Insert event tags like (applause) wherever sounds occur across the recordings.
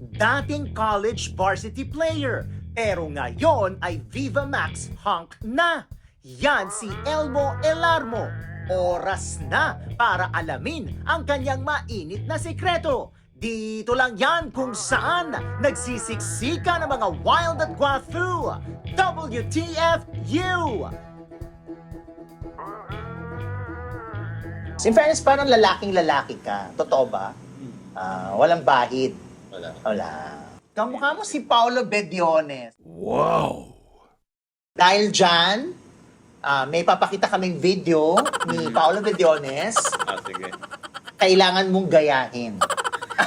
dating college varsity player, pero ngayon ay Viva Max hunk na. Yan si Elmo Elarmo. Oras na para alamin ang kanyang mainit na sekreto. Dito lang yan kung saan nagsisiksika ng mga wild at guafu. WTFU! In fairness, parang lalaking lalaki ka. Totoo ba? Ah, walang bahid. Wala. Wala. Kamukha mo si Paolo Bediones. Wow. Dahil dyan, ah, may papakita kaming video ni (laughs) Paolo Bediones. Ah, sige. Kailangan mong gayahin. (laughs)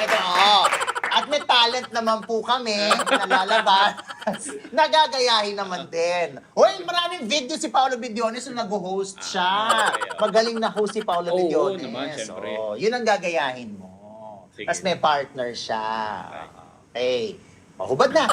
Ito, oo. At may talent naman po kami na lalabas. (laughs) Nagagayahin naman din. Hoy, maraming video si Paolo Bediones nung nag-host siya. Ah. Magaling na host si Paolo Oo, Bediones. naman, syempre. Oo, yun ang gagayahin mo. Sige. Tapos may partner siya. Okay. Mahubad na.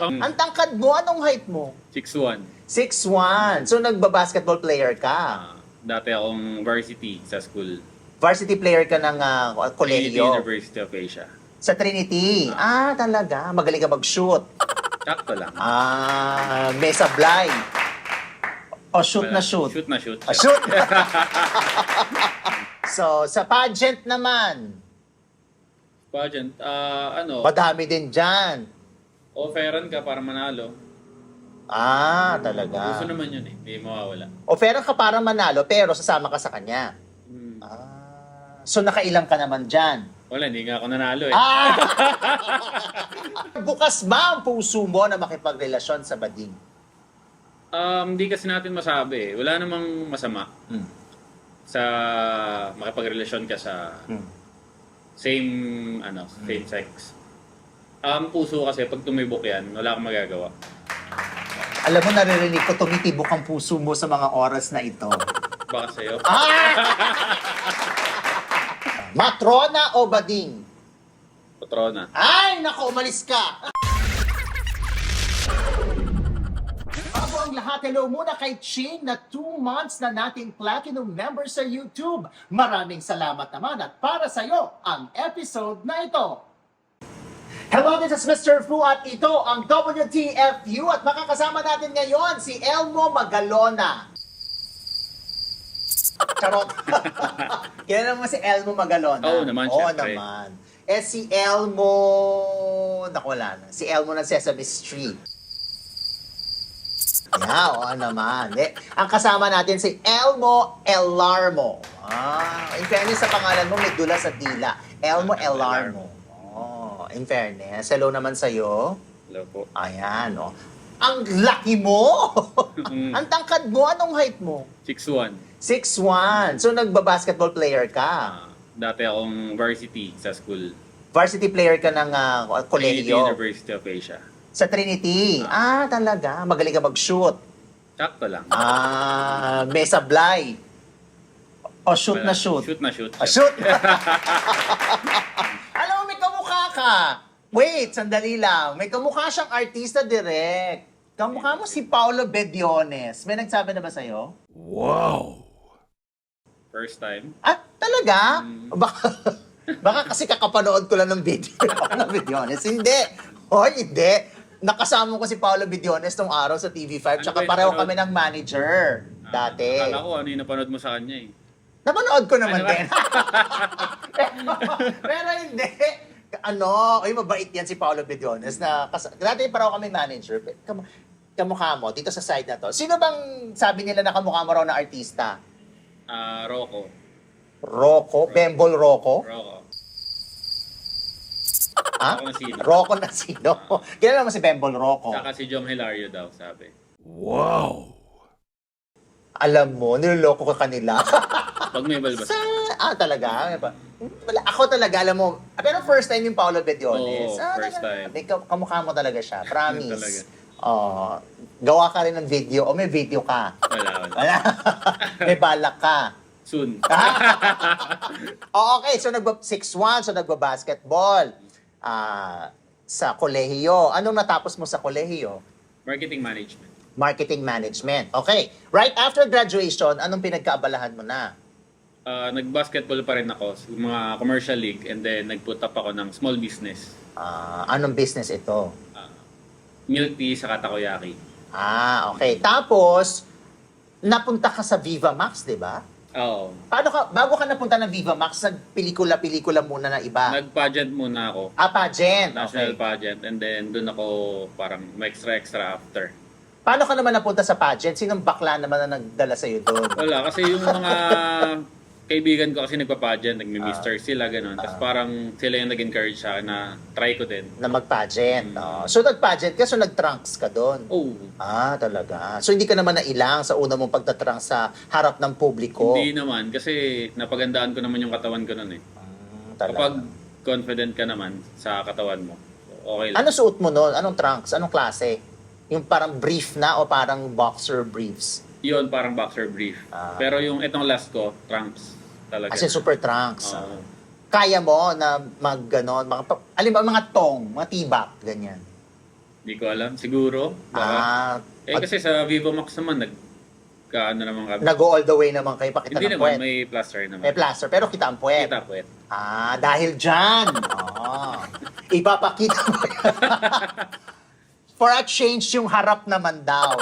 Pang (laughs) Ang tangkad mo, anong height mo? 6'1". 6'1". So, nagba-basketball player ka. Ah, dati akong varsity sa school. Varsity player ka ng uh, Trinity kolehiyo. University of Asia. Sa Trinity. Ah, talaga. Magaling ka mag-shoot. Sakto lang. Ah, may sablay. O shoot Wala. na shoot. Shoot na shoot. Ah, shoot. (laughs) so, sa pageant naman, Pageant, ah, ano, madami din dyan. offeran ka para manalo. Ah, talaga. Gusto naman yun eh. Hindi mawawala. Offeran ka para manalo, pero sasama ka sa kanya. Hmm. Ah, so nakailang ka naman dyan. Wala, hindi nga ako nanalo eh. Ah! (laughs) Bukas ba ang puso mo na makipagrelasyon sa bading? Um, hindi kasi natin masabi eh. Wala namang masama Hmm. Sa makipagrelasyon ka sa Hmm. same ano, same sex. Ang puso kasi pag tumibok yan, wala kang magagawa. Alam mo, naririnig ko tumitibok ang puso mo sa mga oras na ito. Baka sa'yo. Ah! (laughs) Matrona o bading? Patrona. Ay, nako, umalis ka! Bago ang lahat, hello muna kay Chin na 2 months na nating platinum member sa YouTube. Maraming salamat naman at para sa'yo ang episode na ito. Hello, this is Mr. Fu at ito ang WTFU at makakasama natin ngayon si Elmo Magalona. Charot. (laughs) Kilala mo si Elmo Magalona? Oo naman, Oo syempre. naman. Eh si Elmo... Naku, wala na. Si Elmo ng Sesame Street. Yeah, oo naman. Eh, ang kasama natin si Elmo Elarmo. Ah, in fairness sa pangalan mo, may dula sa dila. Elmo Elarmo. Oh, in fairness. Hello naman sa'yo. Hello po. Ayan, oh. Ang laki mo! Mm. ang tangkad mo, anong height mo? 6'1". 6'1". So, nagba-basketball player ka. Ah, dati akong varsity sa school. Varsity player ka ng uh, Trinity kolehiyo. University of Asia. Sa Trinity. Ah, talaga. Magaling ka mag-shoot. Sakto lang. Ah, may sablay. O shoot Wala. na shoot. Shoot na shoot. Ah, shoot! (laughs) Alam mo, may kamukha ka. Wait, sandali lang. May kamukha siyang artista direct. Kamukha mo si Paolo Bediones. May nagsabi na ba sa'yo? Wow. First time. Ah, talaga? Mm. Baka, (laughs) baka kasi kakapanood ko lang ng video ni (laughs) Paolo Bediones. Hindi. Hoy, hindi. Nakasama ko si Paolo Bediones nung araw sa TV5. Ano Tsaka ba yung pareho kami ng manager. Ah, Dati. Akala ko ano yung napanood mo sa kanya eh. Napanood ko naman Ano ba? din. pero, (laughs) pero hindi. Ano, ay mabait yan si Paolo Bediones na kas- dati pareho kami manager. Kam kamukha mo dito sa side na to. Sino bang sabi nila na kamukha mo raw na artista? Ah, Rocco. Rocco? Bembol Rocco? Rocco. Ha? Ako na sino. Rocco na sino? Kilala mo si Bembol Rocco? Saka si Jom Hilario daw, sabi. Wow. Alam mo, niloloko ko kanila. (laughs) Pag may balbas. sa, ah, talaga? Wala, ako talaga, alam mo, pero first time yung Paolo Bediones. Oo, ah, first talaga, time. May kam- kamukha mo talaga siya, promise. Talaga. Oh, gawa ka rin ng video, o may video ka. Wala, wala. Wala. (laughs) may balak ka. Soon. (laughs) Oh, okay, so nagba 6'1", so nagba-basketball. Ah, sa kolehiyo. Anong natapos mo sa kolehiyo? Marketing management. Marketing management. Okay. Right after graduation, anong pinagkaabalahan mo na? Ah, nag-basketball pa rin ako sa mga commercial league and then nag-put up ako ng small business. Ah, anong business ito? Ah, milk tea sa takoyaki. Ah, okay. Tapos, napunta ka sa Viva Max, di ba? Oo. Paano ka, bago ka napunta ng Viva Max, nag-pelikula-pelikula muna na iba? Nag-pageant muna ako. ah, pageant. National Okay. pageant and then doon ako parang may extra-extra after. Paano ka naman napunta sa pageant? Sinong bakla naman na nagdala sa'yo doon? Wala, kasi yung mga kaibigan ko kasi nagpa-pageant, nagmi-mister sila, ganun. Tapos Ah. parang sila yung nag-encourage sa akin na try ko din. Na mag-pageant. Oh. So, nag-pageant ka, so nag-trunks ka doon? Oh, Ah, talaga. So, hindi ka naman nailang sa una mong pagtatrunks sa harap ng publiko? hindi naman. Kasi napagandaan ko naman yung katawan ko nun eh. Ah, talaga. Kapag confident ka naman sa katawan mo, okay lang. Ano suot mo noon? Anong trunks? Anong klase? Yung parang brief na o parang boxer briefs? Yun, parang boxer brief. Ah. Pero yung itong last ko, trunks talaga. As in super trunks. Oo. Kaya mo na mag, ganon, mga, alin ba, mga tong, mga tibak, ganyan. Hindi ko alam. Siguro. Baka. Ah, eh kasi sa Vivo Max naman, nag, kaano naman kami. nag-go all the way naman kayo, pakita Hindi ng naman, puwet. may plaster naman. May plaster, pero kita ang puwet. Kita puwet. Ah, dahil dyan. (laughs) Oh. Ipapakita mo yan. (laughs) For a change yung harap naman daw.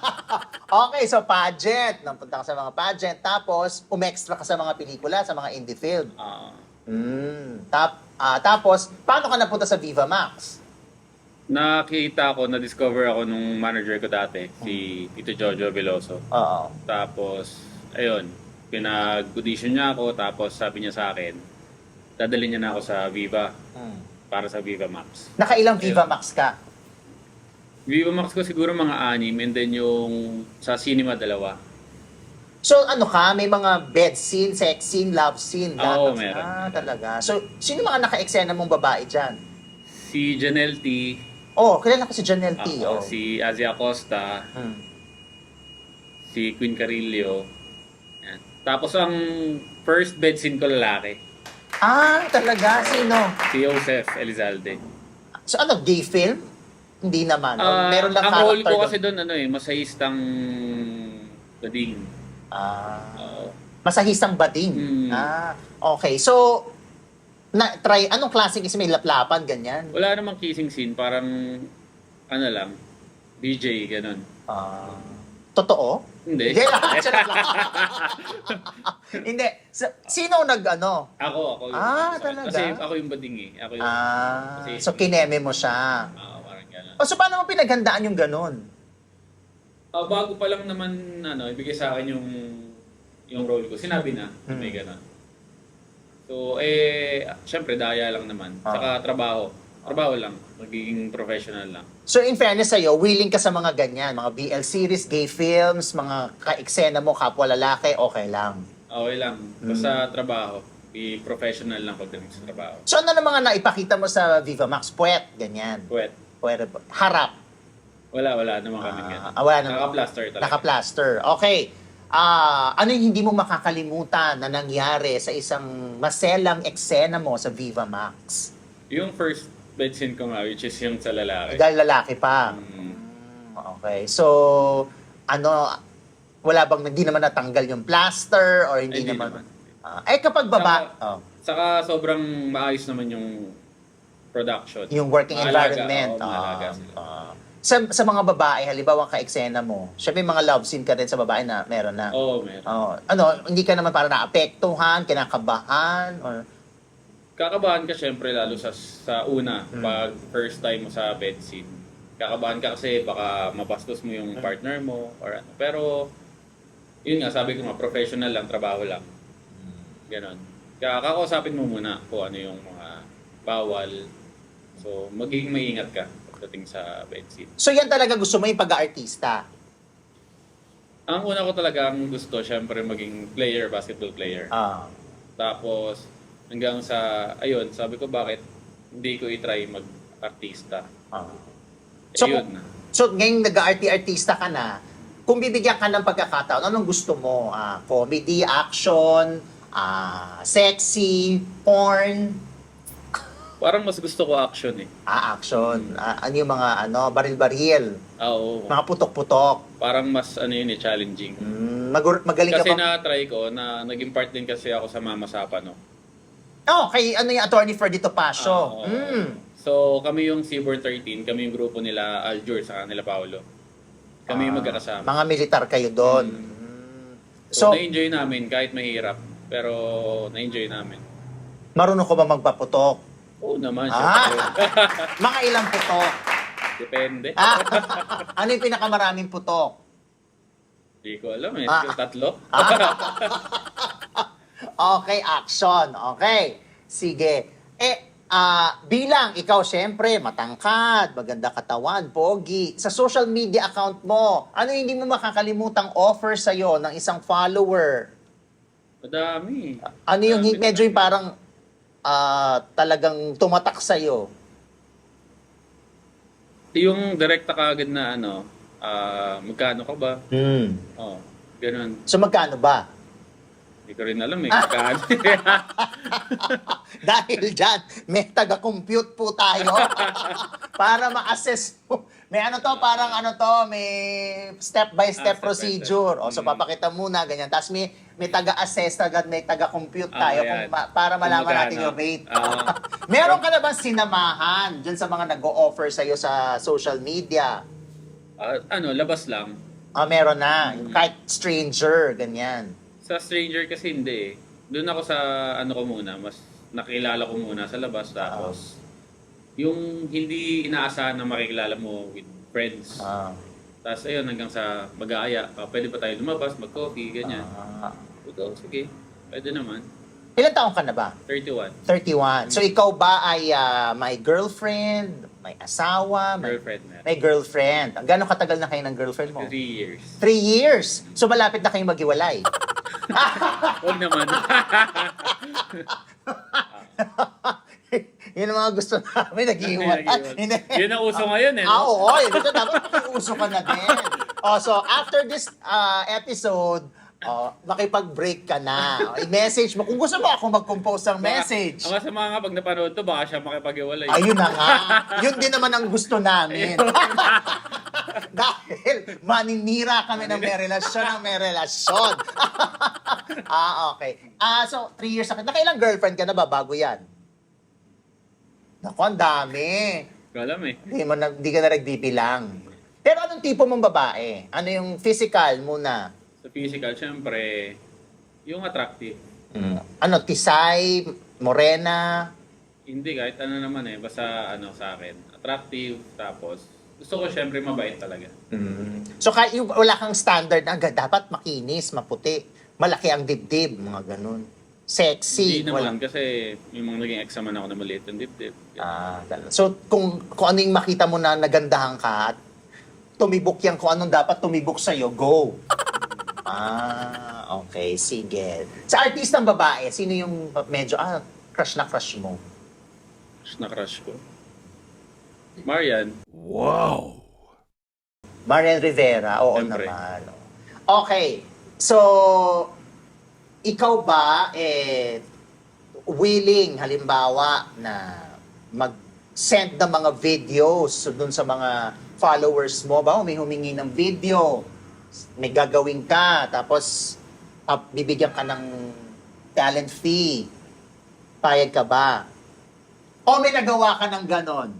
(laughs) okay, so pageant. Napunta ka sa mga pageant. Tapos, umextra ka sa mga pelikula, sa mga indie film. Ah. Mm. Tap, ah, tapos, paano ka napunta sa Viva Max? nakita ko, na-discover ako nung manager ko dati, si Tito Jojo Veloso. Oo. Tapos, ayun, pinag-audition niya ako, tapos sabi niya sa akin, dadalhin niya na ako sa Viva, Mm. para sa Viva Max. Nakailang Viva Max ka? Viva Max ko siguro mga anim, and then yung sa cinema dalawa. So ano ka, may mga bed scene, sex scene, love scene, lahat Oo, ng- meron. Ah, talaga. So, sino mga naka-eksena mong babae dyan? Si Janelle T, Oh, kilala ko si Janelle T. oh. ako, si Azia Costa, Hmm. si Queen Carillo. Yan. Tapos ang first bed scene ko lalaki, Ah, talaga? Sino? si Joseph Elizalde. So ano, gay film? Hindi naman. Ah, oh, meron lang ang role ko doon. kasi doon ano eh, masahistang bading. Ah, Oo. masahistang bading. Hmm. Ah, okay. So, na try anong klaseng kasi may laplapan ganyan? wala namang kissing scene, parang ano lang, DJ, ganun. Ah, totoo? Hindi. Hindi. (laughs) Lang. (laughs) Hindi. Sa- sino nag ano? ako, ako. yung- Ah, talaga? Kasi ako yung bading eh. Ako yung, Ah, Kasi- so kineme mo siya. ah, ganun. O so paano mo pinaghandaan yung ganun? Ah, bago pa lang naman, ano, ibigay sa akin yung yung role ko. Sinabi na, Hmm. may ganun. So, eh, syempre, daya lang naman. Ah. Saka trabaho. Trabaho lang. Magiging professional lang. So in fairness sa'yo, willing ka sa mga ganyan, mga BL series, gay films, mga ka-eksena mo, kapwa lalaki, okay lang. Okay lang. Hmm. Basta trabaho. Be professional lang pagdating sa trabaho. So ano na mga naipakita mo sa Viva Max? Puwet, ganyan. Pwet. Puwet, harap. Wala, wala naman kami Ah, ganun. ah, wala naman. Naka-plaster talaga. Naka-plaster. Okay. Ah, ano yung hindi mo makakalimutan na nangyari sa isang maselang eksena mo sa Viva Max? Yung first bed scene ko nga, which is yung sa lalaki. Dahil lalaki pa. Mm. Mm, Okay. So, ano, wala bang, hindi naman natanggal yung plaster or hindi, Hindi naman? naman. Ah, eh kapag baba, Saka- oh, Saka sobrang maayos naman yung production. yung working Maalaga, environment. oo, maalaga ah, sila. ah. sa, sa mga babae, halimbawa ang ka-eksena mo, syempre may mga love scene ka rin sa babae na meron na. Oo, meron. Oh, ano, hindi ka naman parang naapektuhan, kinakabahan, or, Kakabahan ka syempre lalo sa sa una Mm. pag first time mo sa bed scene. Kakabahan ka kasi baka mabastos mo yung partner mo or ano. Pero yun nga sabi ko nga professional lang, trabaho lang. Ganon. Kaya kakausapin mo muna kung ano yung mga bawal. So magiging maingat ka pagdating sa bed scene. So yan talaga gusto mo yung pag-aartista. Ang una ko talaga ang gusto syempre maging player, basketball player. Ah. Tapos hanggang sa ayun, sabi ko bakit hindi ko i-try mag-artista. ah. So, So, na. So, ngayong nag-arty-artista ka na, kung bibigyan ka ng pagkakataon, anong gusto mo? Ah, comedy, action, ah, sexy, porn, Parang mas gusto ko action eh. ah, action. Ah, ano yung mga ano, baril-baril, Ah, Oo. mga putok-putok. Parang mas ano yun eh, challenging. Mm, mag- magaling Kasi ka pa. na-try ko na naging part din kasi ako sa Mama Sapa, no? Oh, kay ano yung attorney Ferdito Pasio. Ah, oo. mm. So, kami yung Seaboard 13, kami yung grupo nila Aljur sa kanila Paolo. Kami yung Ah, magkakasama. Mga militar kayo doon. Mm. So, So, na-enjoy namin kahit mahirap. Pero na-enjoy namin. marunong ko ba magpaputok? Oo naman, Ah. syempre. Mga ilang putok? Depende. Ah, ano yung pinakamaraming putok? Hindi ko alam eh. Ah. Tatlo? (laughs) Okay, action. Okay. Sige. Eh, ah, bilang ikaw syempre, matangkad, maganda katawan, pogi, sa social media account mo, ano yung hindi mo makakalimutang offer sa'yo ng isang follower? Madami. Ano yung Madami medyo yung parang ah, talagang tumatak sa'yo? Yung direkta kagad na ano, ah, magkano ka ba? Hmm. Oh, ganun. So magkano ba? Hindi ko rin alam eh. Magkano. (laughs) Dahil dyan, may taga-compute po tayo (laughs) para ma-assess mo. May ano to, parang ano to, may Ah, step by step-by-step step. procedure. O, so Mm. papakita muna, ganyan. Tapos may, may taga-assess, taga, may taga-compute Ah, tayo ayan. kung ma- para malaman Kung natin magkano. yung rate. Ah. (laughs) Meron ka na ba sinamahan dyan sa mga nag-o-offer sa'yo sa social media? Ah, ano, labas lang. Ah, meron na. Mm. Kahit stranger, ganyan. Sa stranger kasi hindi eh. Doon ako sa ano ko muna, mas nakilala ko muna sa labas tapos yung hindi inaasahan na makikilala mo with friends. Ah. Tapos ayun hanggang sa mag-aaya, ah, pwede ba tayo lumabas, mag-coffee, ganyan. Ah. Ito, sige. Pwede naman. Ilan taong ka na ba? 31. 31. So ikaw ba ay ah, may girlfriend, may asawa, may, Girlfriend na. may girlfriend? Gano'ng katagal na kayo ng girlfriend mo? Three years. Three years. So malapit na kayong maghiwalay. (laughs) Huwag naman. (laughs) Yun ang mga gusto namin, naghihiwalay. Hindi. Yun ang uso ngayon eh. Ah, No? oo. Yun. So, dapat makiuso ka na din. Oh, so, after this ah, episode, oh, makipag-break ka na. I-message mo. Kung gusto mo ako mag-compose ng message. Ang masama nga pag napanood to, baka siya makipag-iwalay. Ayun na nga. (laughs) Yun din naman ang gusto namin. (laughs) Dahil maninira kami ng may relasyon ng may relasyon. (laughs) ah, okay. Ah, so, three years na. Nakailang girlfriend ka na ba bago yan? Naku, ang dami. Hindi ko alam eh. Hindi, mo na, hindi ka na nagbibilang. Pero anong tipo mong babae? Ano yung physical muna? Sa physical, syempre, yung attractive. Ano, tisay, morena? Hindi, kahit ano naman eh. Basta ano sa akin. Attractive, tapos gusto ko syempre mabait talaga. So, kahit yung wala kang standard na agad, dapat makinis, maputi, malaki ang dibdib, mga ganun. Sexy. Hindi naman wala- kasi may mga naging examen ako na maliit yung dibdib. Ah, ganun. so, kung, kung ano yung makita mo na nagandahan ka at tumibok yan kung anong dapat tumibok sa'yo, go. Ah, okay. Sige. Sa artistang babae, sino yung medyo, ah, crush na crush mo? Crush na crush ko. Marian, Wow. Marian Rivera, oo Siyempre. naman. Okay. So, ikaw ba, eh, willing, halimbawa, na mag-send ng mga videos dun sa mga followers mo ba? May humingi ng video, may gagawin ka, tapos ah, bibigyan ka ng talent fee. Payag ka ba? O may nagawa ka ng ganon?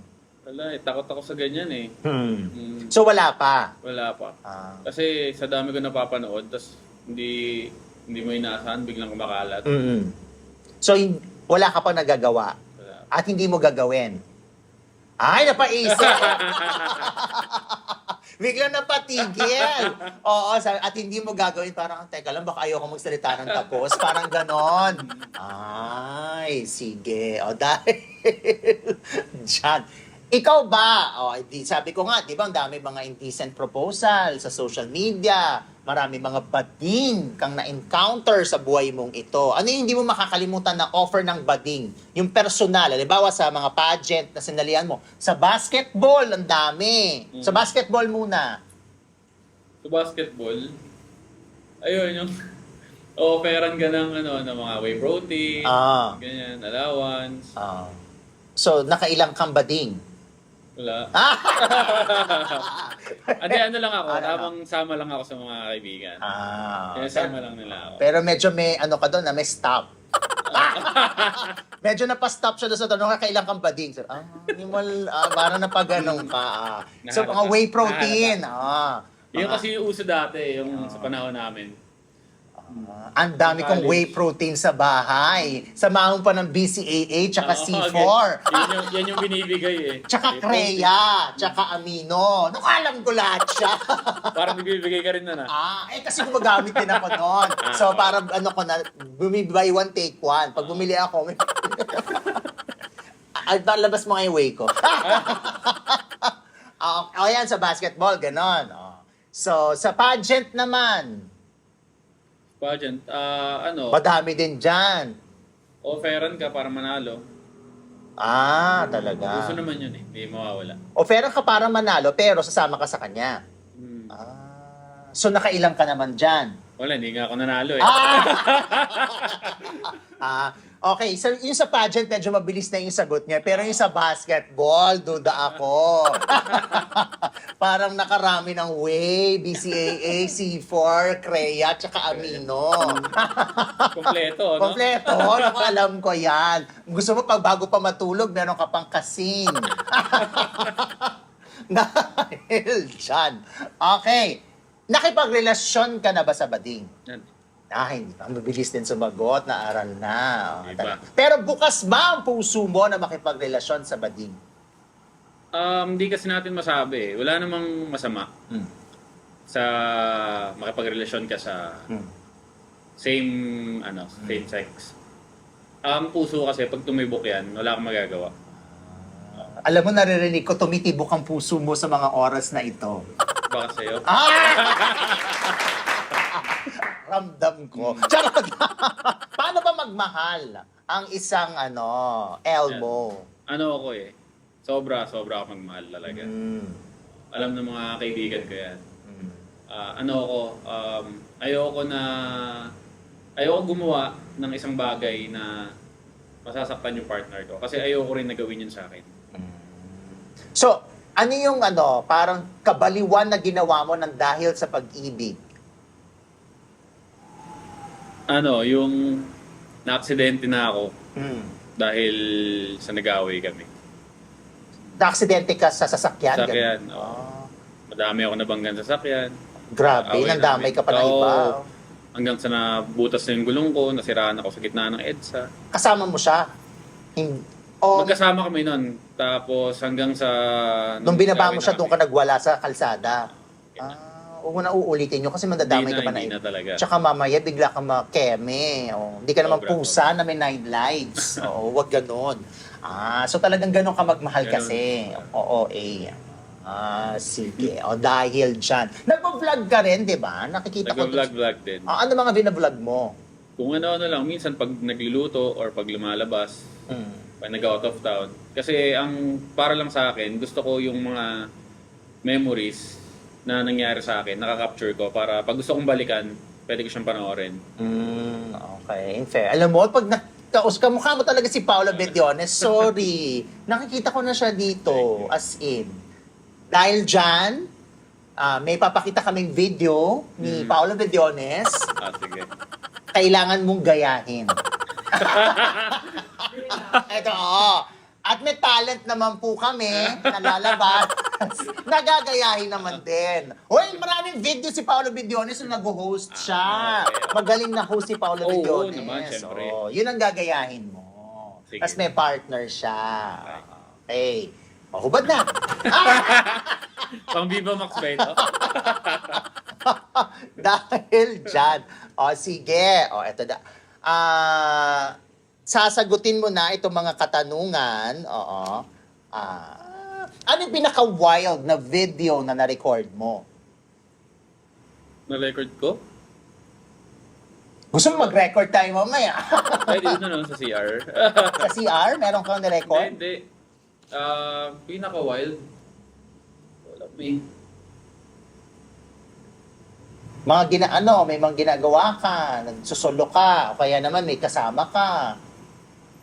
wala eh. Takot ako sa ganyan eh. Hmm. Mm, So, wala pa. wala pa. Ah. Kasi sa dami ko napapanood, tas hindi hindi mo inaasahan, biglang kumakalat. mm So, hin- wala ka pa nagagawa Wala. at hindi mo gagawin. Ay, napaisip! (laughs) Biglang napatigil. (laughs) Oo, sa- at hindi mo gagawin, parang, teka lang, baka ayoko magsalita ng tapos. Parang ganon. Ay, sige. O, dahil (laughs) dyan. Ikaw ba, o, di, sabi ko nga, di ba, ang dami mga indecent proposal sa social media. Marami mga bading kang na-encounter sa buhay mong ito. Ano yung hindi mo makakalimutan na offer ng bading? Yung personal, halimbawa sa mga pageant na sinalihan mo. Sa basketball, ang dami. Sa basketball muna. Sa basketball, ayun yung (laughs) offeran ka ng, ano, ng mga whey protein, Ah. ganyan, allowance. Ah. so, nakailang kang bading? Wala. (laughs) Ah! Adi, ano lang ako, Ano, ano? tamang sama lang ako sa mga kaibigan. Ah, Kaya sama lang nila ako. Pero medyo may ano ka doon na may stop. (laughs) medyo napastop siya doon sa tanong, kailan kang bading? So, ah, animal, ah, parang napaganong ka. Ah. So, mga whey protein. Ah. Yung kasi yung uso dati, yung sa panahon namin. Ah, ang dami kong whey protein sa bahay. Samahan pa ng BCAA, tsaka Oo, C4. Yan yung, yan yung binibigay eh. Tsaka May Kreya, tsaka Amino. Naku, alam ko lahat siya. (laughs) Parang nagbibigay ka rin na na. ah, eh kasi gumagamit din ako noon. So, parang ano ko na, buy one, take one. Pag bumili ako, may... (laughs) Ay, labas mo nga yung whey ko. (laughs) Ah, oh, yan, sa basketball, ganon. Oh. So, sa pageant naman, Pageant, ah, ano, madami din dyan. offeran ka para manalo. Ah, talaga. Gusto naman yun eh, hindi mawawala. Offeran ka para manalo, pero sasama ka sa kanya. Hmm. Ah, so nakailang ka naman dyan. Wala, hindi nga ako nanalo eh. Ah! (laughs) ah, okay, so yung sa pageant, medyo mabilis na yung sagot niya. Pero yung sa basketball, duda ako. (laughs) Parang nakarami ng whey, BCAA, C4, Kreya, tsaka Amino. (laughs) Kompleto, no? Kompleto, naku, alam ko yan. Gusto mo pag bago pa matulog, meron ka pang kasing. Dahil dyan. Okay. Nakipagrelasyon ka na ba sa bading? Yan. Ah, hindi pa. Mabilis din sumagot, naaral na. Oh, Iba. Pero bukas ba ang puso mo na makipagrelasyon sa bading? Um, hindi kasi natin masabi eh. Wala namang masama Hmm. sa makipagrelasyon ka sa Hmm. same ano, same sex. Ang puso kasi pag tumibok yan, wala kang magagawa. Alam mo, naririnig ko, tumitibok ang puso mo sa mga oras na ito. Baka sa'yo. (laughs) Ah! (laughs) Ramdam ko. Charot! (laughs) Paano ba magmahal ang isang ano, elmo? Ano ako eh. Sobra, sobra ako magmahal talaga. Mm. Alam ng mga kaibigan ko yan. Mm. Ah, ano ako, um, ayoko na, ayoko gumawa ng isang bagay na masasaktan yung partner ko. Kasi ayoko rin na gawin yun sa akin. So, ano yung ano, parang kabaliwan na ginawa mo ng dahil sa pag-ibig? Ano, yung na-aksidente na ako Mm. dahil sa nag-away kami. Na-aksidente ka sa sasakyan? Sasakyan, ganun? oo. Ah, Madami ako nabanggan sa sakyan. grabe, Away nandamay namin. ka pa ng Oo. iba. Hanggang sa nabutas na yung gulong ko, nasiraan ako sa gitna ng EDSA. Kasama mo siya? Hin- o Magkasama kami nun. Tapos hanggang sa... nung binaba mo siya, na doon ka nagwala sa kalsada? Ah, huwag mo na uulitin yun kasi mandadamay ka pa na, na hindi na talaga. Tsaka mamaya bigla kang makeme. Oh, hindi ka naman Sobra, pusa na may nine lives. (laughs) Oo, wag ganon. Ah, so talagang ganon ka magmahal Ganon. kasi. Oo, eh. Ah, sige. O dahil dyan. Nagpa-vlog ka rin, di ba? Nakikita ko. Nag-vlog-vlog din. Ah, ano mga binablog mo? Kung ano-ano lang, minsan pag nagluluto or pag lumalabas, Hmm. Pag nag-out of town. Kasi ang para lang sa akin, gusto ko yung mga memories na nangyari sa akin, nakaka-capture ko para pag gusto kong balikan, pwede ko siyang panoorin. Mm, okay, fair. Alam mo, pag nakaus ka, mukha mo talaga si Paolo Bediones. Sorry. (laughs) Nakikita ko na siya dito, as in. Dahil dyan, ah, may papakita kaming video ni Mm. Paolo Bediones. Ah, sige. Kailangan mong gayahin. (laughs) (laughs) Ito, oo. At may talent naman po kami na lalabas. (laughs) Nagagayahin naman din. Hoy, maraming video si Paolo Bediones nung nag-host siya. Ah, okay. Magaling na host si Paolo Oo, Bediones. naman, syempre. Oo, yun ang gagayahin mo. Sige. Tapos may partner siya. Okay. Mahubad na. (laughs) Pang Viva Max ba ito? Dahil dyan. O, sige. O, eto na. Ah, sasagutin mo na itong mga katanungan. Oo. Ah, ano yung pinaka-wild na video na na-record mo? Na-record ko? Gusto mo mag-record tayo mamaya? (laughs) Ay, dito na lang sa CR. Sa CR, meron kang hindi, na-record? hindi. Ah, pinaka-wild. Wala, may. Mga gina, ano, may mga ginagawa ka, nagsusolo ka, o kaya naman may kasama ka.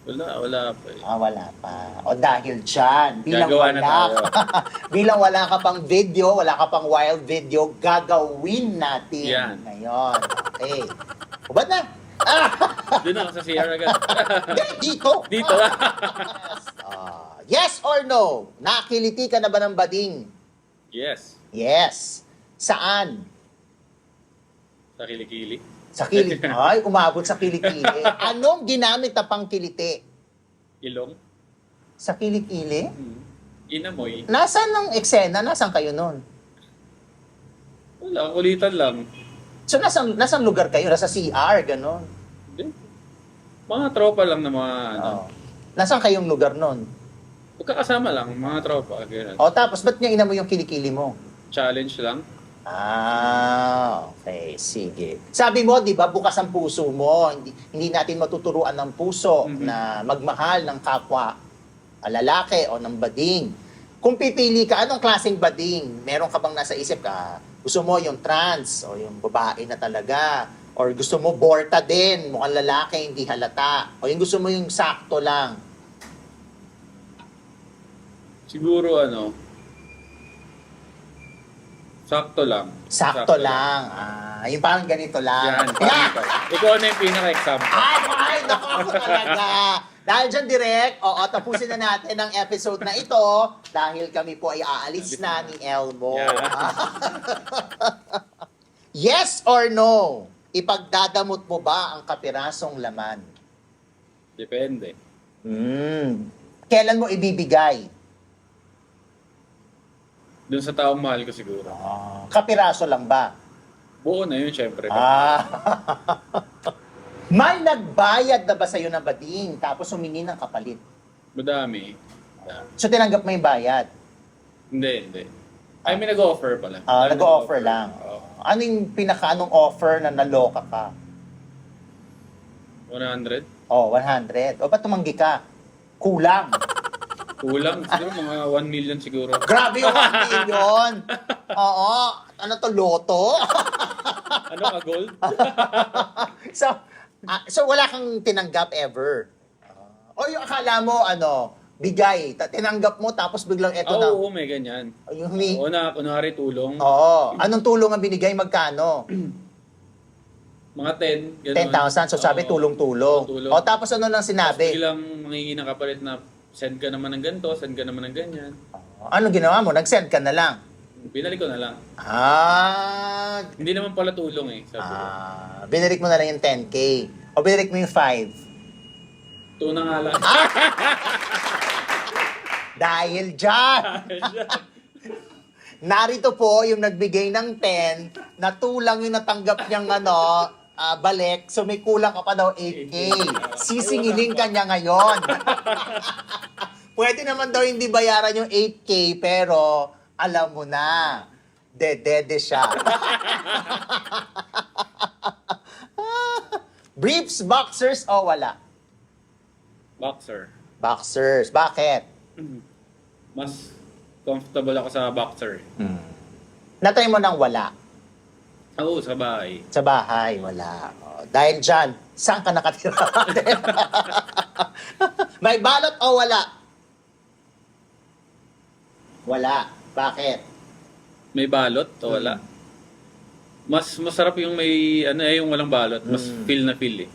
Wala, wala pa eh. Ah, wala pa. O dahil dyan, bilang Gagawa na wala, tayo. (laughs) bilang wala ka pang video, wala ka pang wild video, gagawin natin Yan. ngayon. Okay. O ba't na? Ah, (laughs) Doon ako sa CR agad. hindi, dito. (laughs) Dito. Yes. Ah, yes or no? Nakiliti ka na ba ng bading? yes. Yes. Saan? Sa kilikili. Sa kilit. (laughs) Ay, umabot sa kilikili. (laughs) Anong ginamit na pang kiliti? Ilong. Sa kilikili? Hmm. Inamoy. Nasaan ang eksena? Nasaan kayo nun? Wala, kulitan lang. So, nasaan, nasaan lugar kayo? Nasa CR, ganon. Hindi. Mga tropa lang na mga ano. Oh. Nasaan kayong lugar nun? Magkakasama lang, mga tropa. Ganun. O, tapos, ba't niya ina mo yung kilikili mo? Challenge lang. Ah, okay. Sige. Sabi mo, di ba, bukas ang puso mo. Hindi, hindi natin matuturuan ng puso Mhm. na magmahal ng kapwa ah, lalaki o ng bading. Kung pipili ka, anong klaseng bading? Meron ka bang nasa isip ka? Gusto mo yung trans o yung babae na talaga? Or gusto mo borta din, mukhang lalaki, hindi halata? O yung gusto mo yung sakto lang? Siguro ano, sakto lang. Sakto, lang. Ah, yung parang ganito lang. Yan, (laughs) parang ikaw. Ikaw na yung pinaka-example. Ay, ay, naku ako talaga. Dahil dyan, direct, oo, tapusin na natin ang episode na ito dahil kami po ay aalis na ni Elmo. Yeah. (laughs) yes or no? Ipagdadamot mo ba ang kapirasong laman? Depende. Hmm. Kailan mo ibibigay? Doon sa taong mahal ko siguro. Ah, kapiraso lang ba? Buo na yun, syempre. Ah. (laughs) May nagbayad na ba sa'yo ng bading tapos humingi ng kapalit? Madami. Madami. So tinanggap mo yung bayad? Hindi, hindi. Ay, may nag-offer pala. Ah, May nag-offer lang. Oo. Ano yung pinaka anong offer na naloka ka? 100? Oh, 100. O ba't tumanggi ka? Kulang. Kulang. Siguro mga 1 million siguro. (laughs) Grabe yung 1 million. Oo. Ano to, loto? (laughs) Ano ka, gold? (laughs) so, ah, so wala kang tinanggap ever? Ah, o yung akala mo, ano, bigay, ta- tinanggap mo, tapos biglang eto Oo, na. oo, may ganyan. Yung humi- Oo na, kunwari tulong. Oo. Anong tulong ang binigay? Magkano? (clears throat) Mga 10. ganun. 10,000. So sabi, Oo. tulong-tulong. Oo, tulong. O tapos ano lang Tapos sinabi? biglang mangingi ng kapalit na send ka naman ng ganito, send ka naman ng ganyan. Ano ginawa mo? Nag-send ka na lang. Binalik ko na lang. Ah, Hindi naman pala tulong eh. Sabi ko. ah, binirik mo na lang yung 10K. O binirik mo yung 5. Tuna nga lang. (laughs) Dahil dyan, (laughs) narito po yung nagbigay ng 10, natulang yung natanggap niyang ano, ah, balik, so may kulang ka pa daw 8K. Sisingilin ka niya ngayon. (laughs) Pwede naman daw hindi bayaran yung 8K, pero alam mo na, dedede siya. (laughs) Briefs, boxers, o wala? boxer. Boxers. Bakit? Mas comfortable ako sa boxer. Natry mo nang wala. Oo, sa bahay. Sa bahay, wala. O, dahil dyan, saan ka nakatira? (laughs) May balot o wala? Wala. Bakit? May balot o wala? Mas masarap yung may, ano eh, yung walang balot. Mas Mm. feel na feel eh.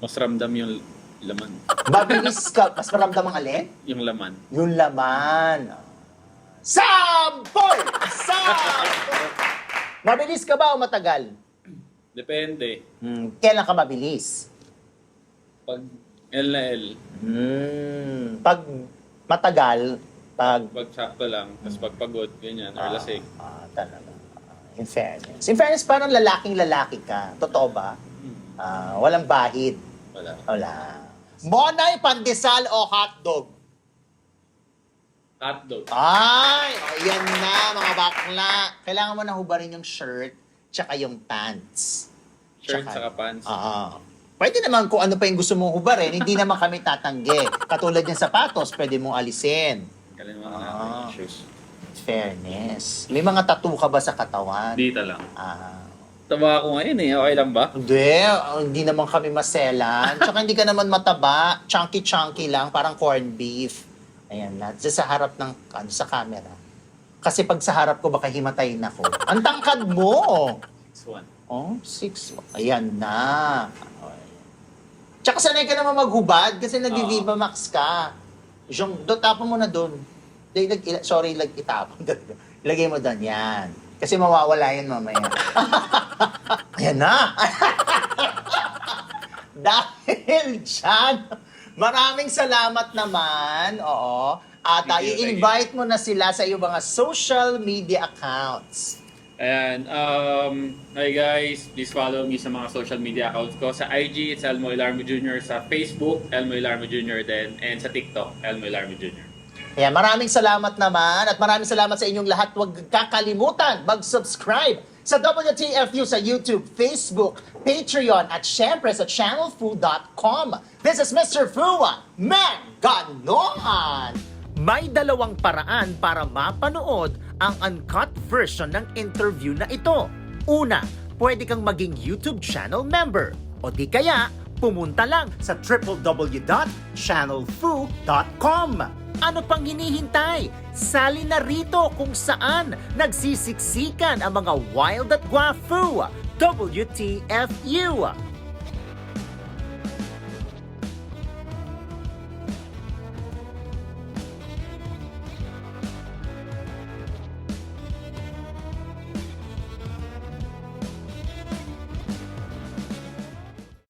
Mas ramdam yung laman. Mabilis ka. Mas maramdam ang alin? Yung laman. Yung laman. Sampol! Sampol! Mabilis ka ba o matagal? Depende. Hmm, kailan ka mabilis? Pag L na L, Hmm, pag matagal, pag pag sakto lang, tapos pag pagod, ganyan, or lasing. Ah, talaga. In fairness. In fairness, parang lalaking lalaki ka. Totoo ba? Hmm, Ah, walang bahid. wala. Wala. Monay, pandesal o hotdog? Hotdog. Ay, ayan na mga bakla. Kailangan mo na hubarin yung shirt tsaka yung pants. Shirt Tsaka- saka pants. Ah. Pwede naman kung ano pa yung gusto mong hubarin, hindi naman kami tatanggi. Katulad yung sapatos, pwede mong alisin. Kalimutan natin Ah. shoes. Fairness. May mga tattoo ka ba sa katawan? Dito lang. Ah, Taba ako ngayon eh. Okay lang ba? Hindi, ah, hindi naman kami maselan. Tsaka hindi ka naman mataba. Chunky-chunky lang, parang corned beef. Ayan na. Diyan sa harap ng, ano, sa camera. Kasi pag sa harap ko, baka himatayin ako. Ang tangkad mo! This one. Oh, six. Ayan na. Tsaka sanay ka naman maghubad kasi nag-Viva Max ka. Yung, do, tapon mo na doon. Lag- sorry, lag, itapon. Ilagay (laughs) mo doon, yan. Kasi mawawala yan mamaya. (laughs) Ayan na. (laughs) Dahil dyan, maraming salamat naman. Oo. At uh, i-invite mo na sila sa iyong mga social media accounts. Ayan. Um, hi guys, please follow me sa mga social media accounts ko. Sa IG, it's Elmo Ilarmo Jr. Sa Facebook, Elmo Ilarmo Jr. din. And sa TikTok, Elmo Ilarmo Jr. Kaya maraming salamat naman at maraming salamat sa inyong lahat. Huwag kakalimutan mag-subscribe sa WTFU sa YouTube, Facebook, Patreon at syempre sa channelfu.com. This is Mr. Fua, Meganoan! May dalawang paraan para mapanood ang uncut version ng interview na ito. Una, pwede kang maging YouTube channel member. O di kaya, pumunta lang sa www.channelfu.com. Ano pang hinihintay? Sali na rito kung saan nagsisiksikan ang mga wild at guafu. WTFU.